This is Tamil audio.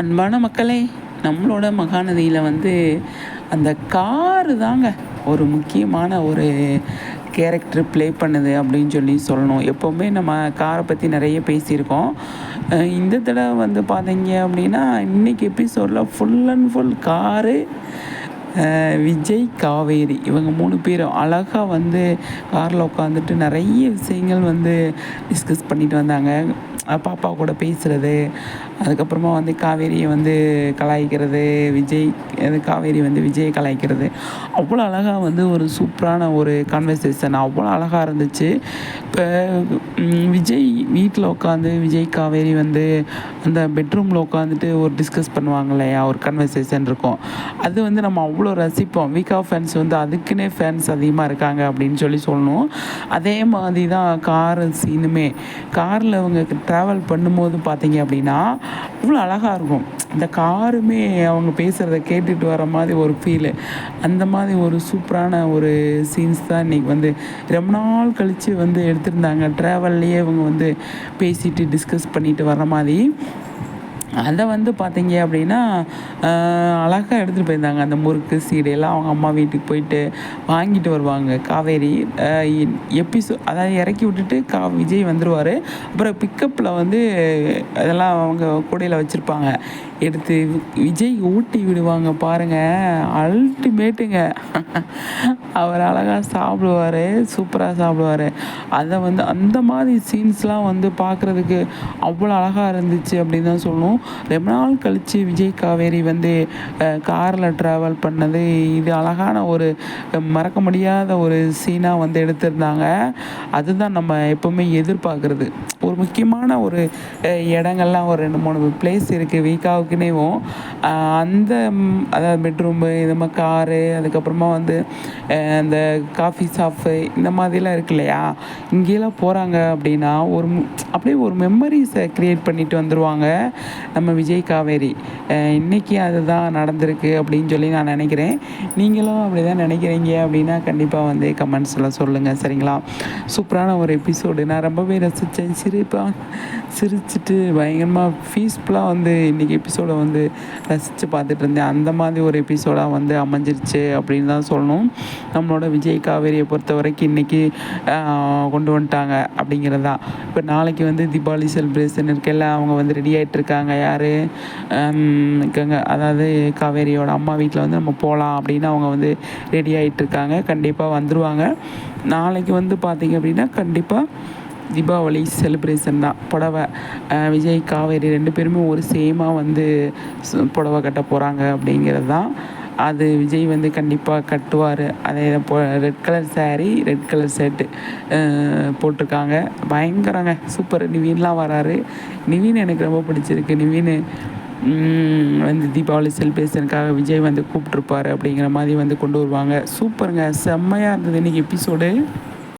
அன்பான மக்களே நம்மளோட மகாநதியில் வந்து அந்த காரு தாங்க ஒரு முக்கியமான ஒரு கேரக்டர் ப்ளே பண்ணுது அப்படின்னு சொல்லி சொல்லணும். எப்போவுமே நம்ம காரை பற்றி நிறைய பேசியிருக்கோம். இந்த தடவை வந்து பார்த்தீங்க அப்படின்னா இன்றைக்கி எபிசோடில் full and full car Vijay Kaveri இவங்க மூணு பேரும் அழகாக வந்து காரில் உட்காந்துட்டு நிறைய விஷயங்கள் வந்து டிஸ்கஸ் பண்ணிட்டு வந்தாங்க. பாப்பா கூட பேசுகிறது அதுக்கப்புறமா வந்து காவேரியை வந்து கலாய்க்கிறது விஜய் காவேரி வந்து விஜயை கலாய்க்கிறது. அவ்வளோ அழகாக வந்து ஒரு சூப்பரான ஒரு கான்வர்சேஷன் அவ்வளோ அழகாக இருந்துச்சு. இப்போ விஜய் வீட்டில் உட்காந்து விஜய் காவேரி வந்து அந்த பெட்ரூமில் உட்காந்துட்டு ஒரு டிஸ்கஸ் பண்ணுவாங்க இல்லையா? ஒரு கன்வர்சேஷன் இருக்கும். அது வந்து நம்ம அவ்வளோ ரசிப்போம். வீக்கா ஃபேன்ஸ் வந்து அதுக்குன்னே ஃபேன்ஸ் அதிகமாக இருக்காங்க அப்படின்னு சொல்லி சொல்லணும். அதே மாதிரி தான் கார் சீனுமே காரில் அவங்க ட்ராவல் பண்ணும்போது பார்த்தீங்க அப்படின்னா அவ்வளோ அழகாக இருக்கும். இந்த காருமே அவங்க பேசுகிறத கேட்டுட்டு வர மாதிரி ஒரு ஃபீலு அந்த மாதிரி ஒரு சூப்பரான ஒரு சீன்ஸ் தான் இன்றைக்கி வந்து ரொம்ப நாள் கழித்து வந்து எடுத்திருந்தாங்க. ட்ராவல்லையே இவங்க வந்து பேசிட்டு டிஸ்கஸ் பண்ணிட்டு வர மாதிரி. அதை வந்து பார்த்தீங்க அப்படின்னா அழகாக எடுத்துகிட்டு போயிருந்தாங்க. அந்த முறுக்கு சீடையெல்லாம் அவங்க அம்மா வீட்டுக்கு போயிட்டு வாங்கிட்டு வருவாங்க. காவேரி எபிசோ அதாவது இறக்கி விட்டுட்டு கா விஜய் வந்துடுவார் அப்புறம் பிக்கப்பில் வந்து அதெல்லாம் அவங்க கூடையில் வச்சுருப்பாங்க. எடுத்து விஜய் ஊட்டி விடுவாங்க பாருங்கள் அல்டிமேட்டுங்க அவர் அழகாக சாப்பிடுவார். சூப்பராக சாப்பிடுவார். அதை வந்து அந்த மாதிரி சீன்ஸ்லாம் வந்து பார்க்குறதுக்கு அவ்வளோ அழகாக இருந்துச்சு அப்படின்னு தான் சொல்லணும். ரொம்ப நாள் கழித்து விஜய் காவேரி வந்து காரில் ட்ராவல் பண்ணது. இது அழகான ஒரு மறக்க முடியாத ஒரு சீனாக வந்து எடுத்திருந்தாங்க. அதுதான் நம்ம எப்போவுமே எதிர்பார்க்குறது. ஒரு முக்கியமான ஒரு இடங்கள்லாம் ஒரு ரெண்டு மூணு பிளேஸ் இருக்குது வீக்காவுக்குனேவும் அந்த அதாவது பெட்ரூமு இது மாதிரி காரு அதுக்கப்புறமா வந்து அந்த காஃபி ஷாப்பு இந்த மாதிரிலாம் இருக்கு இல்லையா? இங்கேலாம் போகிறாங்க அப்படின்னா ஒரு அப்படியே ஒரு மெமரிஸை க்ரியேட் பண்ணிட்டு வந்துடுவாங்க நம்ம விஜய் காவேரி. இன்றைக்கி அதுதான் நடந்திருக்கு அப்படின்னு சொல்லி நான் நினைக்கிறேன். நீங்களும் அப்படி தான் நினைக்கிறீங்க அப்படின்னா கண்டிப்பாக வந்து கமெண்ட்ஸில் சொல்லுங்கள் சரிங்களா? சூப்பரான ஒரு எபிசோடு நான் ரொம்பவே ரசித்தேன் சிரிப்பாக சிரிச்சிட்டு பயங்கரமாக ஃபீஸ்ஃபுல்லாக வந்து இன்றைக்கி எபிசோடை வந்து ரசித்து பார்த்துட்டு இருந்தேன். அந்த மாதிரி ஒரு எபிசோடாக வந்து அமைஞ்சிருச்சு அப்படின்னு தான் சொல்லணும். நம்மளோட விஜய் காவேரியை பொறுத்த வரைக்கும் இன்றைக்கி கொண்டு வந்துட்டாங்க அப்படிங்கிறது. தான் இப்போ நாளைக்கு வந்து தீபாவளி செலிப்ரேஷன் இருக்குல்ல அவங்க வந்து ரெடி ஆகிட்டு இருக்காங்க யார்? கங்கை அதாவது காவேரியோட அம்மா வீட்டில் வந்து நம்ம போகலாம் அப்படின்னு அவங்க வந்து ரெடி ஆகிட்டு இருக்காங்க கண்டிப்பாக வந்துடுவாங்க நாளைக்கு வந்து பார்த்திங்க அப்படின்னா கண்டிப்பாக தீபாவளி செலிப்ரேஷன் தான். புடவை விஜய் காவேரி ரெண்டு பேருமே ஒரு சேமாக வந்து சு- புடவை கட்ட போகிறாங்க அப்படிங்கிறது தான். அது விஜய் வந்து கண்டிப்பாக கட்டுவார். அதே போ red colour sari red colour shirt போட்டிருக்காங்க. பயங்கரங்க. சூப்பர். நிவீன்லாம் வராரு. நிவீன் எனக்கு ரொம்ப பிடிச்சிருக்கு. நிவீன் வந்து தீபாவளி செலிப்ரேஷனுக்காக விஜய் வந்து கூப்பிட்ருப்பாரு அப்படிங்கிற மாதிரி வந்து கொண்டு வருவாங்க. சூப்பருங்க. செம்மையாக இருந்தது இன்றைக்கி எபிசோடு